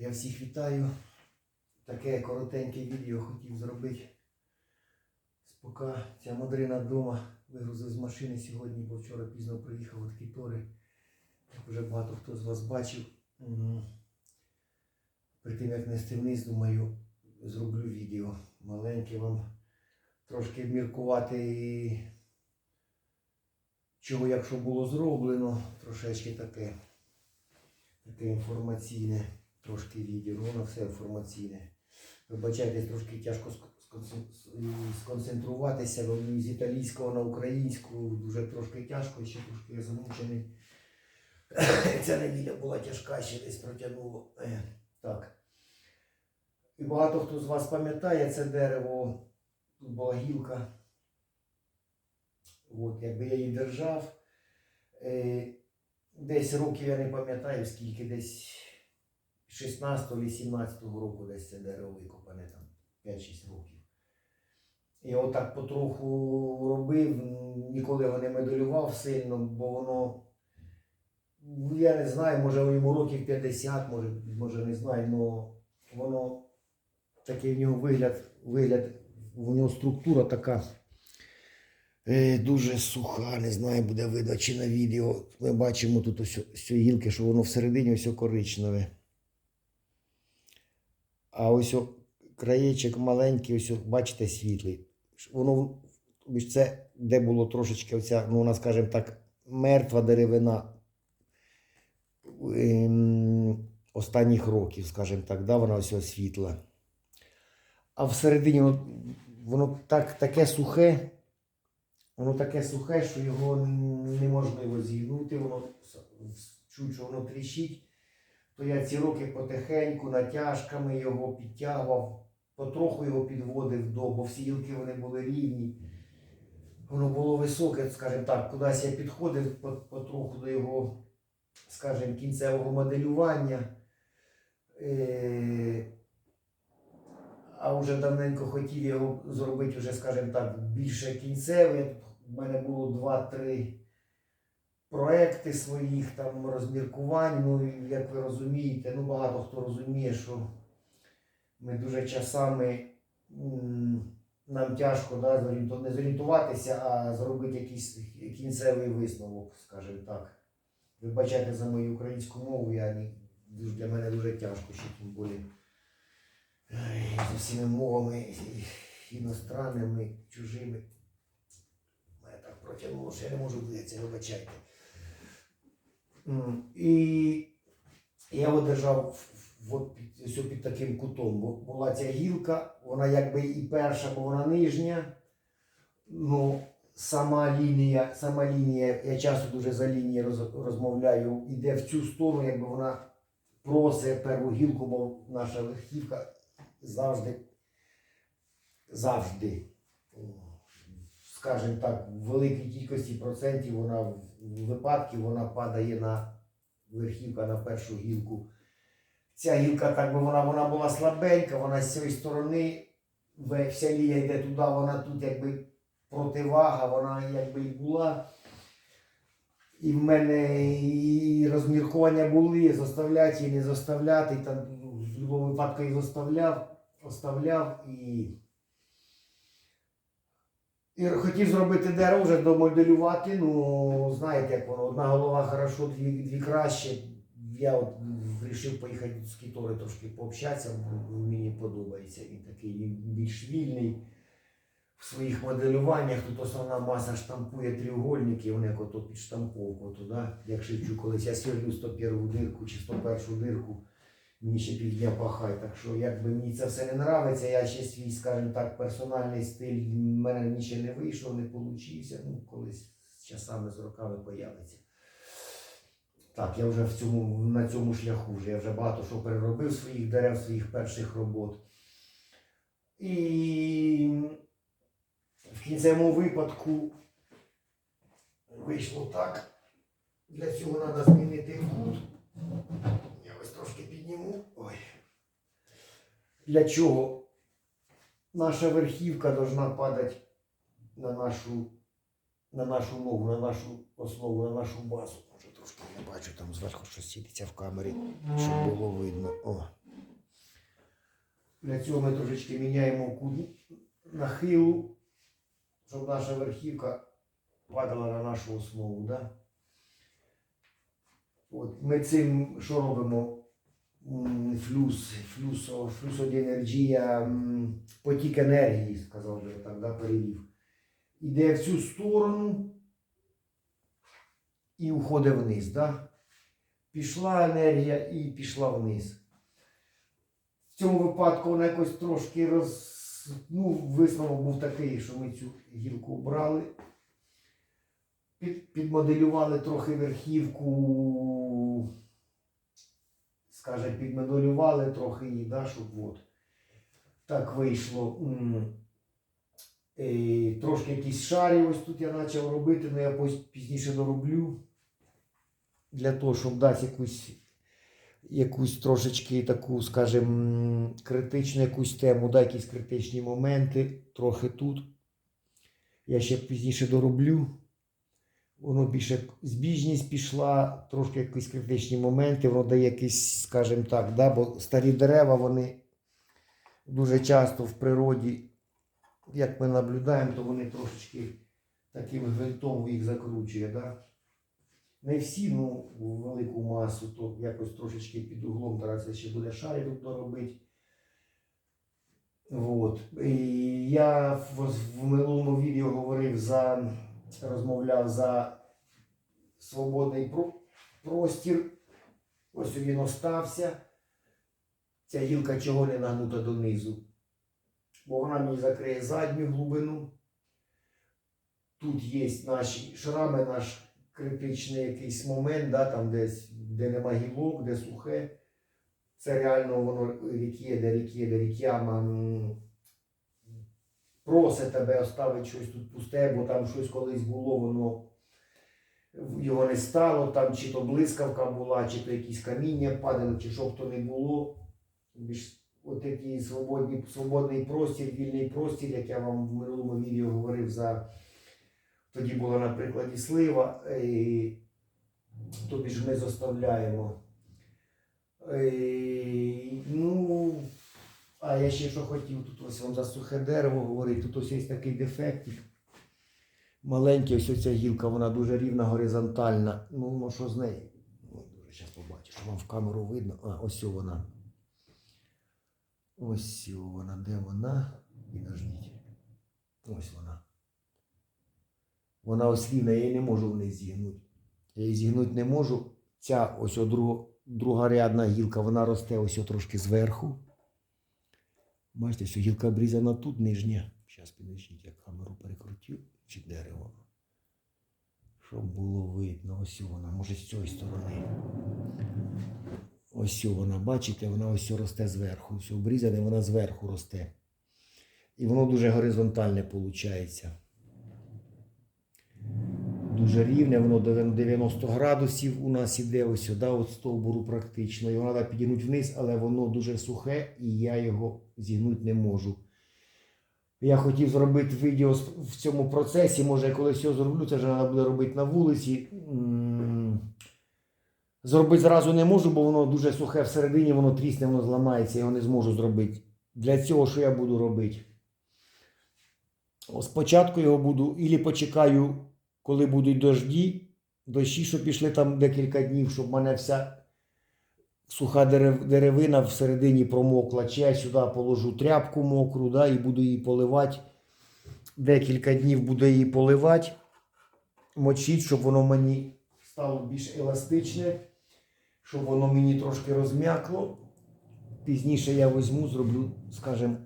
Я всіх вітаю. Таке коротеньке відео хотів зробити. Поки ця мадрина вдома вигрузив з машини сьогодні, бо вчора пізно приїхав від Кітори. Як вже багато хто з вас бачив. Перед тим як нести вниз, думаю, зроблю відео. Маленьке вам трошки міркувати, чого якщо було зроблено, трошечки таке таке інформаційне трошки відео, ну, воно все інформаційне. Вибачайте, трошки тяжко сконцентруватися з італійського на українську, дуже трошки тяжко, ще трошки я замучений. Ця неділя була тяжка, ще десь протягнуло. Е, Так. І багато хто з вас пам'ятає це дерево, тут була гілка. От, якби я її держав. Е, Десь років я не пам'ятаю, скільки десь 16 17 року десь це дерево викопане там 5-6 років. І отак потроху робив, ніколи його не медалював сильно, бо воно, я не знаю, може йому років 50, може, може не знаю, але воно такий в нього вигляд, вигляд, у нього структура така. Е, Дуже суха, не знаю, буде видно чи на відео. Ми бачимо тут ось, ось гілки, що воно всередині ось коричневе. А ось о краєчок маленький, ось, о, бачите, світлий. Воно це, де було трошечки оця, ну, вона, скажімо так, мертва деревина ем, останніх років, скажімо так, да, вона ось ось світла. А всередині воно, воно так, таке сухе. Воно таке сухе, що його неможливо зігнути, воно чуть, що воно тріщить. То я ці роки потихеньку натяжками його підтягував, потроху його підводив до, бо всі гілки вони були рівні. Воно було високе, скажімо так, кудись я підходив потроху до його, скажімо, кінцевого моделювання. Е, а вже давненько хотів його зробити, вже, скажімо так, більше кінцевий. У мене було два-три проекти своїх там розміркувань. Ну, як ви розумієте, ну багато хто розуміє, що ми дуже часами нам тяжко да, не зорієнтуватися, а зробити якийсь кінцевий висновок, скажімо так. Вибачайте за мою українську мову, я не, для мене дуже тяжко, ще тим більше. Ай, з усіма мовами іностранними, чужими. Мене так протягнуло, що я не можу виявитися, вибачайте. І я його держав от під, під таким кутом. Бо була ця гілка, вона якби і перша, бо вона нижня. Ну, сама лінія, сама лінія, я часто дуже за лінією роз, розмовляю, іде в цю сторону, якби вона просить перву гілку, бо наша верхівка завжди, завжди, скажімо так, в великій кількості процентів вона в випадків вона падає на верхівка на першу гілку. Ця гілка, так би вона, вона була слабенька, вона з цієї сторони, вся лія йде туди, вона тут якби противага, вона якби і була. І в мене і розміркування були, заставляти і не заставляти. Там в будь-якому випадку і заставляв, оставляв і. І хотів зробити дерево вже домоделювати. Ну, знаєте, як воно, одна голова хорошо, дві, дві краще. Я от вирішив поїхати з Кітори трошки пообщатися, мені подобається. Він такий більш вільний в своїх моделюваннях. Тут основна маса штампує треугольники, вони як ото під штамповку туди. Як шевчу колись я сверлю 101 дирку чи 101 дирку, мені ще півдня пахай. Так що якби мені це все не нравиться, я ще свій, скажімо так, персональний стиль в мене ще не вийшов, не получився. Ну, колись з часами, з роками появиться. Так, я вже в цьому, на цьому шляху вже. Я вже багато що переробив своїх дерев, своїх перших робот. І в кінцевому випадку вийшло так. Для цього треба змінити кут. Підніму. Ой. Для чого? Наша верхівка должна падати на нашу, на нашу ногу, на нашу основу, на нашу базу. Може трошки не бачу, там зверху щось світиться в камері, щоб було видно. О. Для цього ми трошечки міняємо нахилу, щоб наша верхівка падала на нашу основу. Да? От, ми цим що робимо? М, Флюс, флюсо, флюсодіенергія, м, потік енергії, сказав би так, да, перевів. Іде в цю сторону і уходить вниз. Да? Пішла енергія і пішла вниз. В цьому випадку вона якось трошки роз. Ну, висновок був такий, що ми цю гілку обрали, під, підмоделювали трохи верхівку, скажімо, підмоделювали трохи її, да, щоб от так вийшло. М. Е, трошки якісь шарі ось тут я почав робити, але я пізніше дороблю. Для того, щоб дати якусь якусь трошечки таку, скажімо, критичну якусь тему, да, якісь критичні моменти, трохи тут. Я ще пізніше дороблю. Воно більше збіжність пішла, трошки якісь критичні моменти, воно дає якісь, скажімо так, да, бо старі дерева, вони дуже часто в природі, як ми наблюдаємо, то вони трошечки таким гвинтом їх закручує. Да? Не всі, ну, велику масу, то якось трошечки під углом зараз ще буде шарі тут доробити. От. І я в, в минулому відео говорив за, розмовляв за свободний простір. Ось він остався. Ця гілка чого не нагнута донизу. Бо вона мені закриє задню глибину. Тут є наші шрами, наш критичний якийсь момент, да, там десь, де нема гілок, де сухе. Це реально воно рік'єде, рік'єде, рік'яма м, просить тебе оставити щось тут пусте, бо там щось колись було, воно його не стало, там чи то блискавка була, чи то якісь каміння падали, чи що б то не було. От такий свободний, свободний простір, вільний простір, як я вам в минулому відео говорив за тоді була на прикладі слива, і, тобі ж ми заставляємо. І, ну, а я ще що хотів, тут ось вам за сухе дерево говорити, тут ось є такий дефектик. Маленький, ось ця гілка, вона дуже рівна, горизонтальна. Ну, ну що з нею? Ой, дуже зараз побачиш, вам в камеру видно. А, ось вона. Ось вона, де вона? Підождіть. Ось вона. Вона ось рівна, я її не можу вниз зігнути. Я її зігнути не можу. Ця ось друга рядна гілка, вона росте ось трошки зверху. Бачите, що гілка обрізана тут нижня. Зараз підвищить, я камеру перекрутив чи дерево. Щоб було видно, ось вона, може з цієї сторони. Ось вона, бачите, вона ось росте зверху. Все обрізане, вона зверху росте. І воно дуже горизонтальне виходить. Дуже рівне, воно 90 градусів у нас іде ось сюди, от стовбуру практично. Його треба підігнути вниз, але воно дуже сухе і я його зігнути не можу. Я хотів зробити відео в цьому процесі, може я колись його зроблю, це вже треба буде робити на вулиці. Зробити зразу не можу, бо воно дуже сухе всередині, воно трісне, воно зламається, його не зможу зробити. Для цього що я буду робити? Спочатку його буду, ілі почекаю, коли будуть дожді, дощі, що пішли там декілька днів, щоб мене вся суха деревина всередині промокла. Чи я сюди положу тряпку мокру да, і буду її поливати. Декілька днів буду її поливати, мочити, щоб воно мені стало більш еластичне, щоб воно мені трошки розм'якло. Пізніше я візьму, зроблю, скажімо,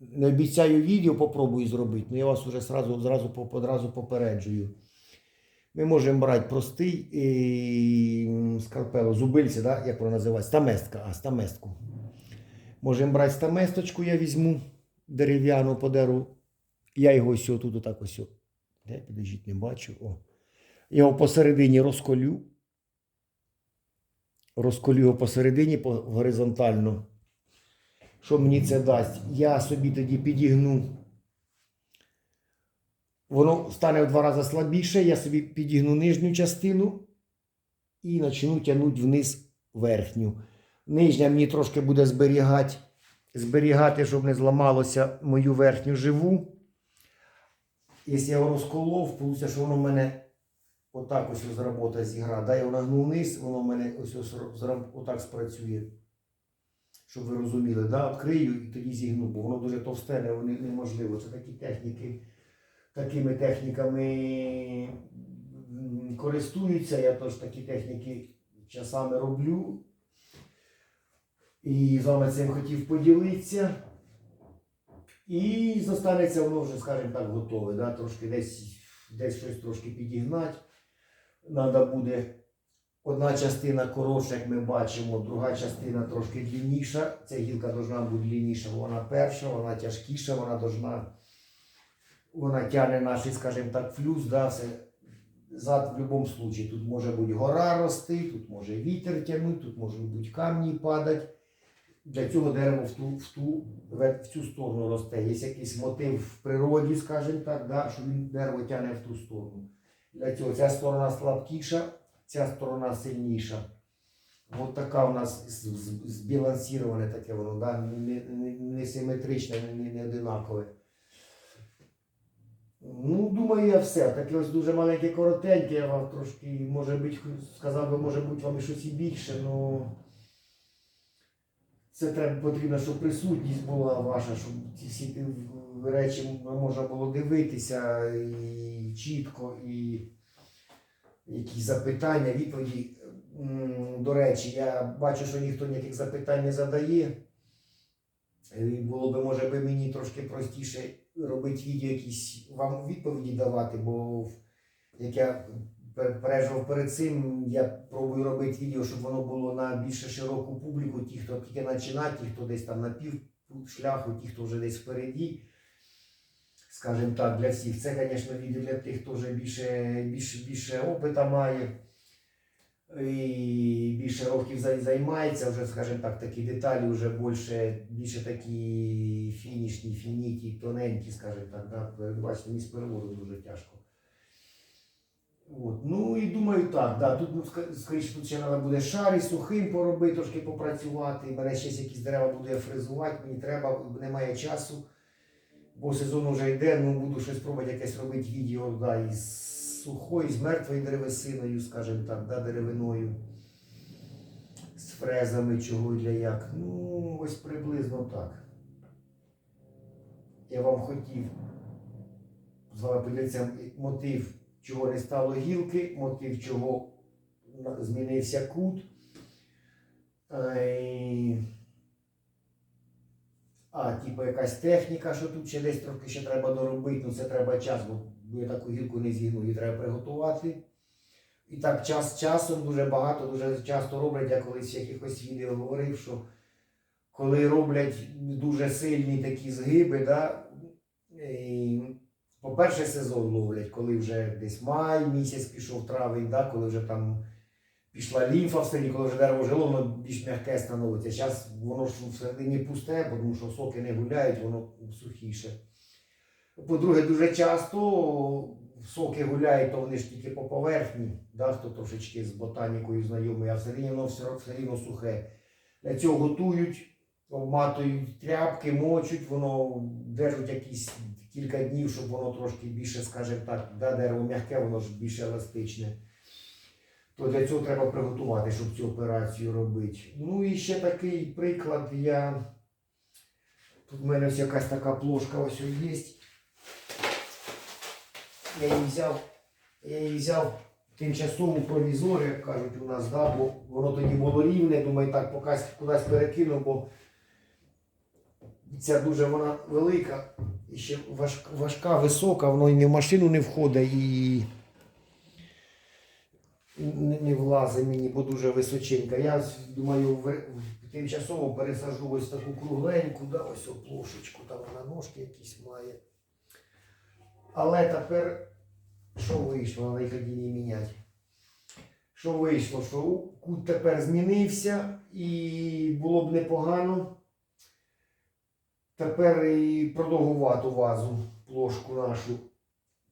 не обіцяю відео, попробую зробити, але я вас вже зразу, зразу, попереджую. Ми можемо брати простий і, скарпело, зубильце, да, як воно називається, стаместка, а стаместку. Можемо брати стаместочку, я візьму дерев'яну по дереву. Я його ось тут отак ось. Де, підождіть, не бачу. О. Його посередині розколю. Розколю його посередині по- горизонтально. Що мені це дасть? Я собі тоді підігну. Воно стане в два рази слабіше, я собі підігну нижню частину і почну тягнути вниз верхню. Нижня мені трошки буде зберігати зберігати, щоб не зламалося мою верхню живу. Якщо я його розколов, вийде, що воно в мене отак ось зробота зігра. Да, я його нагнув вниз, воно в мене ось, ось отак спрацює. Щоб ви розуміли, да? відкрию і тоді зігну, бо воно дуже товсте, не- не- неможливо. Це такі техніки, такими техніками користуються. Я теж такі техніки часами роблю. І з вами цим хотів поділитися. І зостанеться воно вже, скажімо так, готове. Да? Трошки десь, десь щось трошки підігнати. Треба буде одна частина коротша, як ми бачимо, друга частина трошки длинніша. Ця гілка повинна бути длинніша, вона перша, вона тяжкіша, вона должна, вона тягне наш, скажімо так, флюс, да, все. Зад в будь-якому випадку. Тут може бути гора рости, тут може вітер тягнути, тут можуть бути камні падати. Для цього дерево в ту, в ту, в цю сторону росте. Є якийсь мотив в природі, скажімо так, да, що він дерево тягне в ту сторону. Для цього ця сторона слабкіша, ця сторона сильніша. Ось така у нас збалансіроване таке воно, да? не, не, не, не одинакове. Ну, думаю, я все. Таке ось дуже маленьке, коротеньке, я вам трошки, може бути, сказав би, може бути вам і щось і більше, ну. Це треба потрібно, щоб присутність була ваша, щоб ці всі речі можна було дивитися і чітко, і якісь запитання, відповіді. До речі, я бачу, що ніхто ніяких запитань не задає. І було би, може би, мені трошки простіше робити відео, якісь вам відповіді давати, бо як я пер- пережив перед цим, я пробую робити відео, щоб воно було на більш широку публіку, ті, хто тільки починає, ті, хто десь там на пів шляху, ті, хто вже десь впереді. Скажімо так, для всіх. Це, звісно, відео для тих, хто вже більше, більше, більше опита має і більше років займається, вже, скажімо так, такі деталі вже більше, більше такі фінішні, фініті, тоненькі, скажімо так. Да? Бачите, мені з переводу дуже тяжко. От. Ну і думаю, так, да, тут ну, скоріше тут ще треба буде шарі сухим поробити, трошки попрацювати. Мене ще якісь дерева буду я фрезувати, мені треба, немає часу. Бо сезон вже йде, ну буду щось пробувати якесь робити відео да, із сухою, з мертвою деревесиною, скажімо так, да, деревиною, з фрезами, чого і для як. Ну, ось приблизно так. Я вам хотів з вами поділитися мотив, чого не стало гілки, мотив, чого змінився кут. А, типу, якась техніка, що тут ще десь трохи ще треба доробити, ну це треба час, бо я таку гілку не зігну, її треба приготувати. І так час часом дуже багато, дуже часто роблять, я колись в якихось відео говорив, що коли роблять дуже сильні такі згиби, да, і, по-перше, сезон ловлять, коли вже десь май місяць пішов травень, да, коли вже там пішла лімфа в селі, коли вже дерево жило, воно більш м'яке становиться. Зараз воно ж всередині пусте, тому що соки не гуляють, воно сухіше. По-друге, дуже часто соки гуляють, то вони ж тільки по поверхні, да, хто трошечки з ботанікою знайомий, а все, все рівно сухе. Для цього готують, обматують тряпки, мочуть, воно держать якісь кілька днів, щоб воно трошки більше, скажімо так, да, дерево м'яке, воно ж більш еластичне то для цього треба приготувати, щоб цю операцію робити. Ну і ще такий приклад. Я... Тут в мене ось якась така плошка ось є. Я її взяв, я її взяв тимчасову провізор, як кажуть у нас, да, бо воно тоді було рівне, думаю, так покась кудись перекину, бо ця дуже вона велика і ще важка, важка висока, воно і не в машину не входить і не, не влазить мені, бо дуже височенька. Я думаю, в- тимчасово пересажу ось таку кругленьку, да, ось о плошечку, там вона ножки якісь має. Але тепер що вийшло, треба їх міняти. Що вийшло, що кут тепер змінився і було б непогано. Тепер і продовгувату вазу, плошку нашу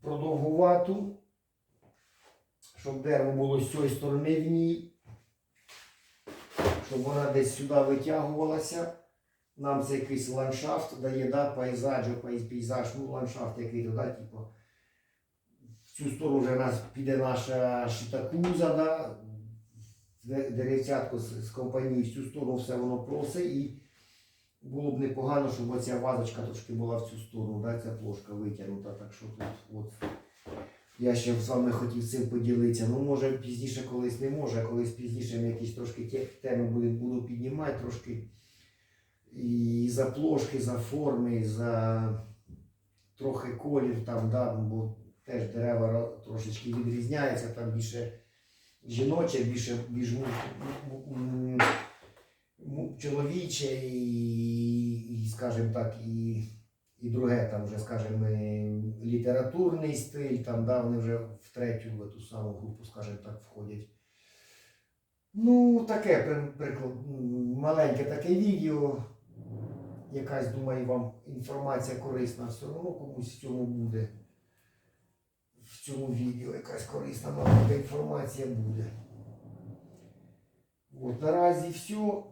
продовгувату щоб дерево було з цієї сторони в ній, щоб вона десь сюди витягувалася. нам це якийсь ландшафт дає, да, пейзаж, пейзаж, ну ландшафт який то, типу. Цю сторону вже нас піде наша шитакуза, да, де- деревцятко з, з компанії, в цю сторону все воно просить і було б непогано, щоб оця вазочка трошки була в цю сторону, да, ця плошка витягнута, так що тут от. Я ще з вами хотів цим поділитися. Ну, може, пізніше колись не може, колись пізніше ми якісь трошки теми буду, піднімати трошки. І за плошки, за форми, за трохи колір там, да, бо теж дерева трошечки відрізняються, там більше жіноче, більше більш чоловіче і, скажімо так, і, і друге там вже, скажімо, літературний стиль, там, да, вони вже в третю в ту саму групу, скажімо так, входять. Ну, таке приклад, маленьке таке відео. Якась, думаю, вам інформація корисна, все одно комусь в цьому буде. В цьому відео якась корисна маленька інформація буде. От, наразі все.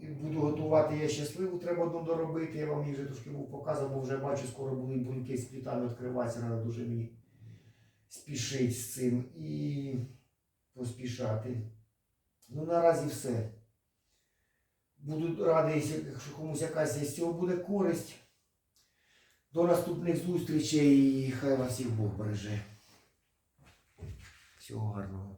І Буду готувати я щасливу, треба одну доробити. Я вам її вже трошки був показував, бо вже бачу, скоро будуть буньки з квітами відкриватися, треба дуже мені спішити з цим і поспішати. Ну, наразі все. Буду радий, якщо комусь якась з цього буде користь. До наступних зустрічей і хай вас всіх Бог береже. Всього гарного.